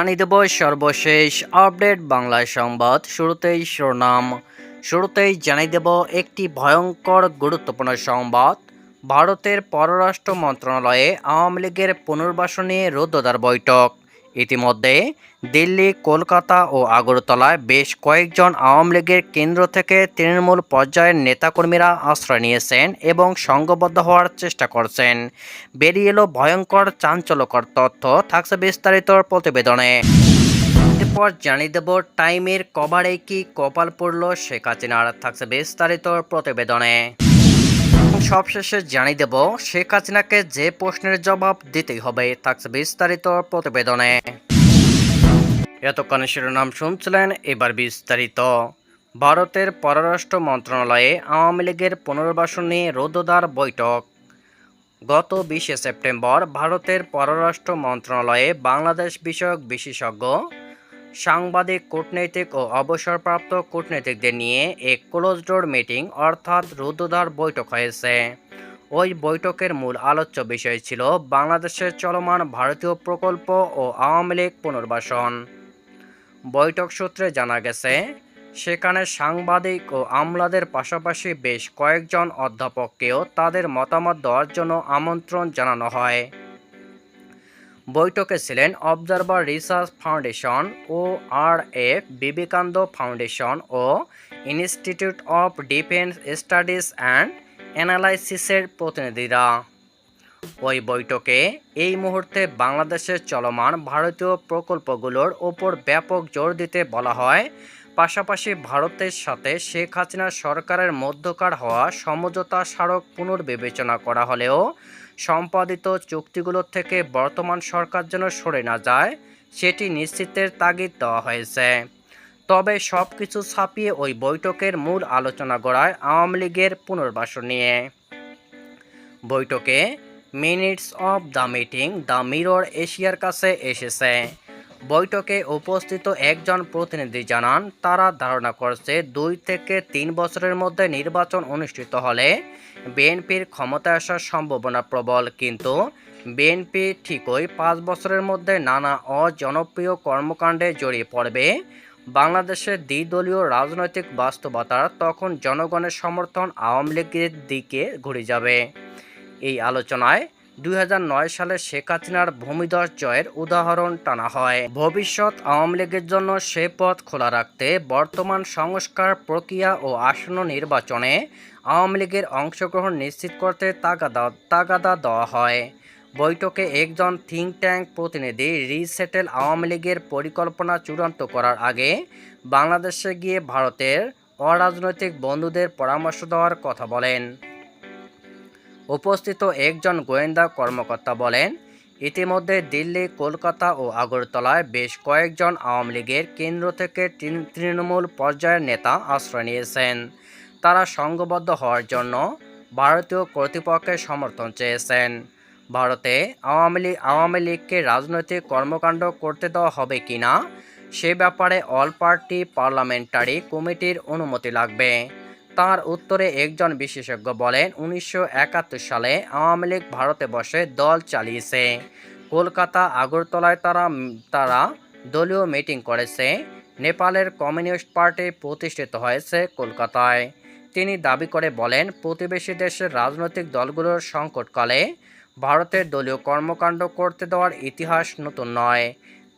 জানিয়ে দেব সর্বশেষ আপডেট বাংলা সংবাদ। শুরুতেই শিরোনাম শুরুতেই জানিয়ে দেব একটি ভয়ঙ্কর গুরুত্বপূর্ণ সংবাদ। ভারতের পররাষ্ট্র মন্ত্রণালয়ে আওয়ামী লীগের পুনর্বাসনে রোদদার বৈঠক। ইতিমধ্যে দিল্লি, কলকাতা ও আগরতলায় বেশ কয়েকজন আওয়ামী লীগের কেন্দ্র থেকে তৃণমূল পর্যায়ের নেতাকর্মীরা আশ্রয় নিয়েছেন এবং সংঘবদ্ধ হওয়ার চেষ্টা করছেন। বেরিয়ে এলো ভয়ঙ্কর চাঞ্চল্যকর তথ্য, থাকছে বিস্তারিত প্রতিবেদনে। এরপর জানিয়ে দেব টাইমের কভারে কি কপাল পড়ল শেখ হাসিনার, থাকছে বিস্তারিত প্রতিবেদনে। সবশেষে জানিয়ে দেব, শেখ হাসিনাকে যে প্রশ্নের জবাব দিতেই হবে থাকছে বিস্তারিত প্রতিবেদনে। এতক্ষণ শিরোনাম শুনছিলেন এবার বিস্তারিত। ভারতের পররাষ্ট্র মন্ত্রণালয়ে আওয়ামী লীগের পুনর্বাসন নিয়ে রোদদার বৈঠক। গত বিশে সেপ্টেম্বর ভারতের পররাষ্ট্র মন্ত্রণালয়ে বাংলাদেশ বিষয়ক বিশেষজ্ঞ সাংবাদিক, কূটনৈতিক ও অবসরপ্রাপ্ত কূটনীতিকদের নিয়ে এক ক্লোজ ডোর মিটিং অর্থাৎ রুদ্ধদ্বার বৈঠক হয়েছে। ওই বৈঠকের মূল আলোচ্য বিষয় ছিল বাংলাদেশের চলমান ভারতীয় প্রকল্প ও আওয়ামী লীগ পুনর্বাসন। বৈঠক সূত্রে জানা গেছে, সেখানে সাংবাদিক ও আমলাদের পাশাপাশি বেশ কয়েকজন অধ্যাপককেও তাদের মতামত দেওয়ার জন্য আমন্ত্রণ জানানো হয়। বৈঠকে ছিলেন observer research foundation O R F Vivekananda foundation O institute of defence studies and অ্যানালাইসিসের প্রতিনিধিরা। ওই বৈঠকে এই মুহূর্তে বাংলাদেশের চলমান ভারতীয় প্রকল্পগুলোর ওপর ব্যাপক জোর দিতে বলা হয় পাশাপাশি ভারতের সাথে শেখ হাসিনা সরকারের মধ্যকার হওয়া সমঝোতা স্মারক পুনর্বিবেচনা করা হলেও সম্পাদিত চুক্তিগুলোর থেকে বর্তমান সরকার যেন সরে না যায়, সেটি নিশ্চিতের তাগিদ দেওয়া হয়েছে। তবে সব কিছু ছাপিয়ে ওই বৈঠকের মূল আলোচনা গড়ায় আওয়ামী লীগের পুনর্বাসন নিয়ে। বৈঠকে minutes of the meeting the Mirror এশিয়ার কাছে এসেছে। বৈঠকে উপস্থিত একজন প্রতিনিধি জানান, তারা ধারণা করছে দুই থেকে তিন বছরের মধ্যে নির্বাচন অনুষ্ঠিত হলে বিএনপির ক্ষমতায় আসার সম্ভাবনা প্রবল, কিন্তু বিএনপি ঠিকই পাঁচ বছরের মধ্যে নানা অজনপ্রিয় কর্মকাণ্ডে জড়িয়ে পড়বে। বাংলাদেশের দ্বিদলীয় রাজনৈতিক বাস্তবতার তখন জনগণের সমর্থন আওয়ামী লীগের দিকে ঘুরে যাবে। এই আলোচনায় দুই হাজার নয় সালে শেখ হাসিনার ভূমিধস জয়ের উদাহরণ টানা হয়। ভবিষ্যৎ আওয়ামী লীগের জন্য সে পথ খোলা রাখতে বর্তমান সংস্কার প্রক্রিয়া ও আসন্ন নির্বাচনে আওয়ামী লীগের অংশগ্রহণ নিশ্চিত করতে তাগাদা তাগাদা দেওয়া হয়। বৈঠকে একজন থিঙ্ক ট্যাঙ্ক প্রতিনিধি রিসেটেল আওয়ামী লীগের পরিকল্পনা চূড়ান্ত করার আগে বাংলাদেশে গিয়ে ভারতের অরাজনৈতিক বন্ধুদের পরামর্শ দেওয়ার কথা বলেন। উপস্থিত একজন গোয়েন্দা কর্মকর্তা বলেন, ইতিমধ্যে দিল্লি, কলকাতা ও আগরতলায় বেশ কয়েকজন আওয়ামী লীগের কেন্দ্র থেকে তৃণমূল পর্যায়ের নেতা আশ্রয় নিয়েছেন। তারা সংঘবদ্ধ হওয়ার জন্য ভারতীয় কর্তৃপক্ষের সমর্থন চেয়েছেন। ভারতে আওয়ামী লীগ আওয়ামী লীগকে রাজনৈতিক কর্মকাণ্ড করতে দেওয়া হবে কিনা, সে ব্যাপারে অল পার্টি পার্লামেন্টারি কমিটির অনুমতি লাগবে। তার উত্তরে একজন বিশেষজ্ঞ বলেন, উনিশশো একাত্তর সালে আওয়ামী লীগ ভারতে বসে দল চালিয়েছে। কলকাতা, আগরতলায় তারা তারা দলীয় মিটিং করেছে। নেপালের কমিউনিস্ট পার্টি প্রতিষ্ঠিত হয়েছে কলকাতায়। তিনি দাবি করে বলেন, প্রতিবেশী দেশের রাজনৈতিক দলগুলোর সংকটকালে ভারতের দলীয় কর্মকাণ্ড করতে দেওয়ার ইতিহাস নতুন নয়।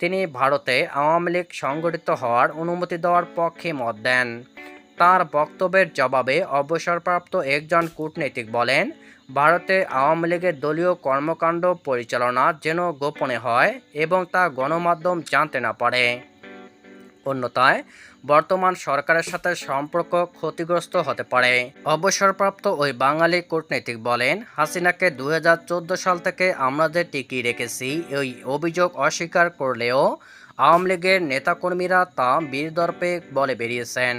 তিনি ভারতে আওয়ামী লীগ সংগঠিত হওয়ার অনুমতি দেওয়ার পক্ষে মত দেন। তার বক্তব্যের জবাবে অবসরপ্রাপ্ত একজন কূটনীতিক বলেন, ভারতে আওয়ামী লীগের দলীয় কর্মকাণ্ড পরিচালনা যেন গোপনে হয় এবং তা গণমাধ্যম জানতে না পারে। অন্যথায়, বর্তমান সরকারের সাথে সম্পর্ক ক্ষতিগ্রস্ত হতে পারে। অবসরপ্রাপ্ত ওই বাঙালি কূটনীতিক বলেন, হাসিনাকে দু হাজার চোদ্দ সাল থেকে আমরা যে টিকিয়ে রেখেছি, এই অভিযোগ অস্বীকার করলেও আওয়ামী লীগের নেতাকর্মীরা তা বীরদর্পে বলে বেরিয়েছেন।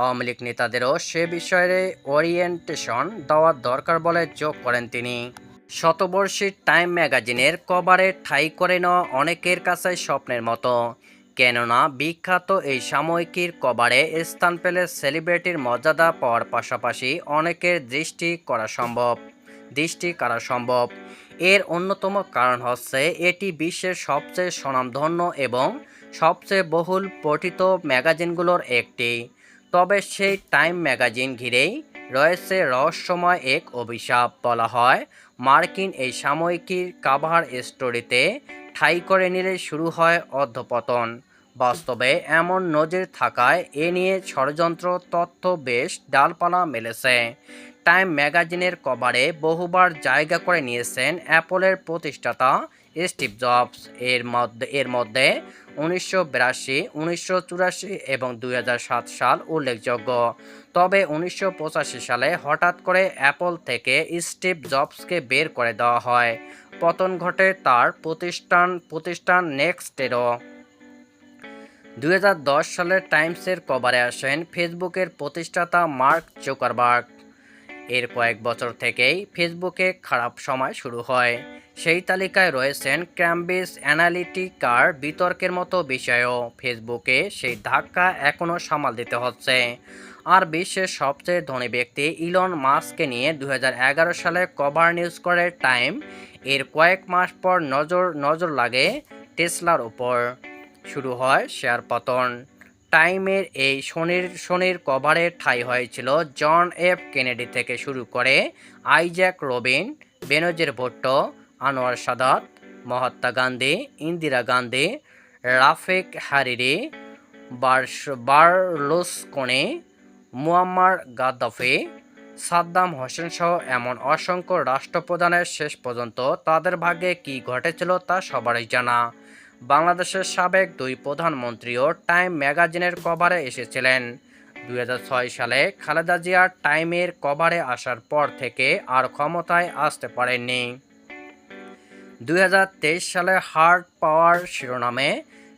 আওয়ামী লীগ নেতাদেরও সে বিষয়ে ওরিয়েন্টেশন দেওয়ার দরকার বলে যোগ করেন তিনি। শতবর্ষী টাইম ম্যাগাজিনের কভারে ঠাই করে নেওয়া অনেকের কাছে স্বপ্নের মতো। কেননা বিখ্যাত এই সাময়িকীর কভারে স্থান পেলে সেলিব্রিটির মর্যাদা পাওয়ার পাশাপাশি অনেকের দৃষ্টি করা সম্ভব। দৃষ্টি করা সম্ভব। এর অন্যতম কারণ হচ্ছে এটি বিশ্বের সবচেয়ে স্বনামধন্য এবং সবচেয়ে বহুল পঠিত ম্যাগাজিনগুলোর একটি। তবে সেই টাইম ম্যাগাজিন ঘিরেই রয়েছে রহস্যময় এক অভিশাপ বলা হয়। মার্কিন এই সাময়িকীর কাভার স্টোরিতে ঠাই করে নিলে শুরু হয় অধ্যপতন বাস্তবে এমন নজির থাকায় এ নিয়ে ষড়যন্ত্র, তথ্য বেশ ডালপালা মেলেছে। টাইম ম্যাগাজিনের কভারে বহুবার জায়গা করে নিয়েছেন অ্যাপলের প্রতিষ্ঠাতা স্টিভ জবস এর মধ্যে এর মধ্যে উনিশশো বিরাশি, উনিশশো চুরাশি এবং দু হাজার সাত সাল উল্লেখযোগ্য। তবে উনিশশো পঁচাশি সালে হঠাৎ করে অ্যাপল থেকে স্টিভ জবসকে বের করে দেওয়া হয়। পতন ঘটে তার প্রতিষ্ঠান প্রতিষ্ঠান নেক্সটেরও। দুই সালে টাইমসের কভারে আসেন ফেসবুকের প্রতিষ্ঠাতা মার্ক জোকারবার্গ এর কয়েক বছর থেকেই ফেসবুকে খারাপ সময় শুরু হয়। সেই তালিকায় রয়েছেন ক্যাম্বিস অ্যানালিটিকার বিতর্কের মতো বিষয়ও। ফেসবুকে সেই ধাক্কা এখনও সামাল দিতে হচ্ছে। আর বিশ্বের সবচেয়ে ধনী ব্যক্তি ইলন মাস্ককে নিয়ে দু হাজার এগারো সালে কভার নিউজ করে টাইম এর কয়েক মাস পর নজর নজর লাগে টেসলার উপর। শুরু হয় শেয়ার পতন। টাইমের এই শনির শনির কভারে ঠাই হয়েছিল জন এফ কেনেডি থেকে শুরু করে Yitzhak Rabin, Benazir Bhutto, Anwar Sadat, Mahatma Gandhi, Indira Gandhi, Rafik Hariri, burst, Berlusconi, Muammar Gaddafi, Saddam Hussein সহ এমন অসংখ্য রাষ্ট্রপ্রধানের শেষ পর্যন্ত তাদের ভাগ্যে কী ঘটেছিল তা সবারই জানা। বাংলাদেশের সাবেক দুই প্রধানমন্ত্রীও টাইম ম্যাগাজিনের কভারে এসেছিলেন। দুই হাজার ছয় সালে খালেদা জিয়া টাইমের কভারে আসার পর থেকে আর ক্ষমতায় আসতে পারেননি। দুই হাজার তেইশ সালে হার্ড পাওয়ার শিরোনামে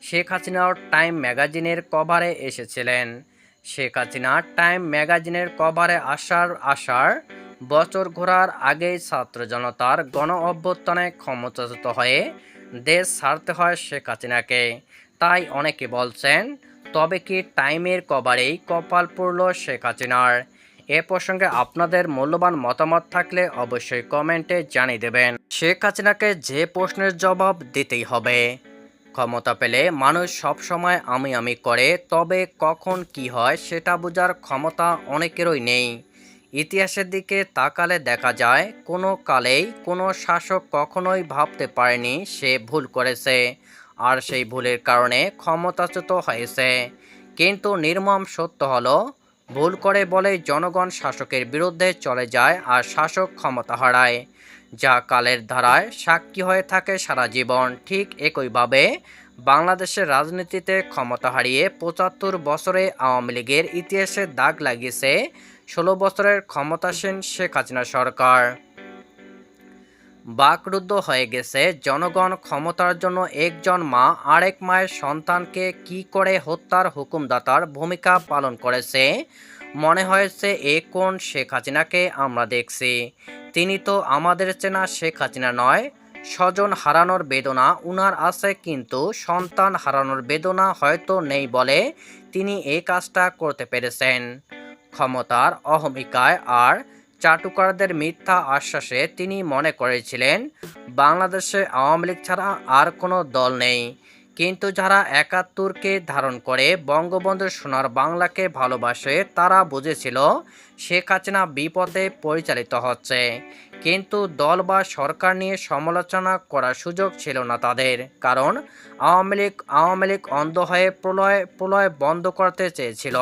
শেখ হাসিনাও টাইম ম্যাগাজিনের কভারে এসেছিলেন। শেখ হাসিনা টাইম ম্যাগাজিনের কভারে আসার আসার বছর ঘোরার আগেই ছাত্র জনতার গণ অভ্যুত্থানে ক্ষমতাচ্যুত হয়ে দেশ ছাড়তে হয় শেখ হাসিনাকে। তাই অনেকে বলছেন, তবে কি টাইমের কভারেই কপাল পড়ল শেখ হাসিনার? এ প্রসঙ্গে আপনাদের মূল্যবান মতামত থাকলে অবশ্যই কমেন্টে জানিয়ে দেবেন। শেখ হাসিনাকে যে প্রশ্নের জবাব দিতেই হবে। ক্ষমতা পেলে মানুষ সবসময় আমি আমি করে, তবে কখন কি হয় সেটা বোঝার ক্ষমতা অনেকেরই নেই। ইতিহাসের দিকে তাকালে দেখা যায়, কোনো কালেই কোনো শাসক কখনোই ভাবতে পারেনি সে ভুল করেছে, আর সেই ভুলের কারণে ক্ষমতাচ্যুত হয়েছে। কিন্তু নির্মম সত্য হলো, ভুল করে বলে জনগণ শাসকের বিরুদ্ধে চলে যায় আর শাসক ক্ষমতা হারায়। যা কালের ধারায় সাক্ষী হয়ে থাকে সারা জীবন, ঠিক একইভাবে বাংলাদেশের রাজনীতিতে ক্ষমতা হারিয়ে পঁচাত্তর বছরে আওয়ামী লীগের ইতিহাসে দাগ লাগিয়েছে ষোলো বছরের ক্ষমতাসীন শেখ হাসিনা সরকার। বাকরুদ্ধ হয়ে গেছে জনগণ ক্ষমতার জন্য একজন মা, আরেক মায়ের সন্তানকে কি করে হত্যার হুকুমদাতার ভূমিকা পালন করেছে? মনে হয়েছে, এ কোন শেখ হাসিনাকে আমরা দেখছি? তিনি তো আমাদের চেনা শেখ হাসিনা নয়। স্বজন হারানোর বেদনা, উনার আছে কিন্তু সন্তান হারানোর বেদনা হয়তো নেই বলে তিনি এই কাজটা করতে পেরেছেন। ক্ষমতার অহমিকায় আর চাটুকারদের মিথ্যা আশ্বাসে তিনি মনে করেছিলেন, বাংলাদেশে আওয়ামী লীগ ছাড়া আর কোনো দল নেই। কিন্তু যারা একাত্তরকে ধারণ করে বঙ্গবন্ধু সোনার বাংলাকে ভালোবাসে, তারা বুঝেছিল শেখ হাসিনা বিপদে পরিচালিত হচ্ছে। কিন্তু দল বা সরকার নিয়ে সমালোচনা করার সুযোগ ছিল না তাদের। কারণ আওয়ামী লীগ আওয়ামী লীগ অন্ধ হয়ে প্রলয় প্রলয় বন্ধ করতে চেয়েছিল।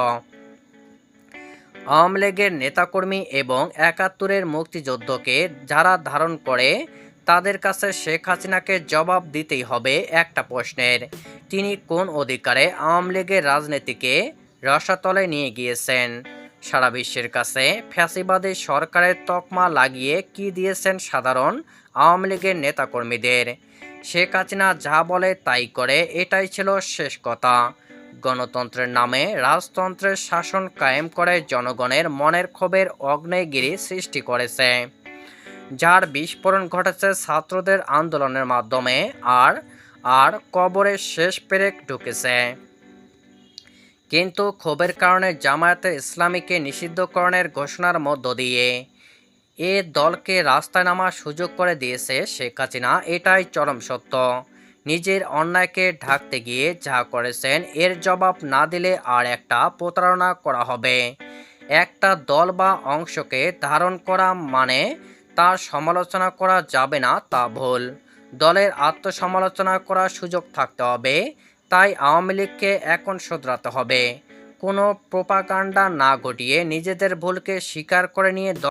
আওয়ামী লীগের নেতাকর্মী এবং একাত্তরের মুক্তিযুদ্ধকে যারা ধারণ করে, তাদের কাছে শেখ হাসিনাকে জবাব দিতেই হবে একটা প্রশ্নের। তিনি কোন অধিকারে আওয়ামী লীগের রাজনীতিকে রসাতলে নিয়ে গিয়েছেন? সারা বিশ্বের কাছে ফ্যাসিবাদী সরকারের তকমা লাগিয়ে কি দিয়েছেন সাধারণ আওয়ামী লীগের নেতাকর্মীদের? শেখ হাসিনা যা বলে তাই করে, এটাই ছিল শেষ কথা। গণতন্ত্রের নামে রাজতন্ত্রের শাসন কায়েম করে জনগণের মনের ক্ষোভের অগ্নেয়গিরি সৃষ্টি করেছে। যার বিস্ফোরণ ঘটেছে ছাত্রদের আন্দোলনের মাধ্যমে, আর আর কবরের শেষ পেরেক ঢুকেছে। কিন্তু ক্ষোভের কারণে জামায়াতে ইসলামীকে নিষিদ্ধকরণের ঘোষণার মধ্য দিয়ে। এ দলকে রাস্তায় নামার সুযোগ করে দিয়েছে শেখ হাসিনা। এটাই চরম সত্য। নিজের অন্যায়কে ঢাকতে গিয়ে যা করেছেন, এর জবাব না দিলে আর একটা প্রতারণা করা হবে। একটা দল বা অংশকে ধারণ করা মানে তার সমালোচনা করা যাবে না তা ভুল। দলের আত্মসমালোচনা করার সুযোগ থাকতে হবে। তাই আওয়ামী লীগকে এখন শোধরাতে হবে। কোনো প্রোপাকাণ্ডা না ঘটিয়ে নিজেদের ভুলকে স্বীকার করে নিয়ে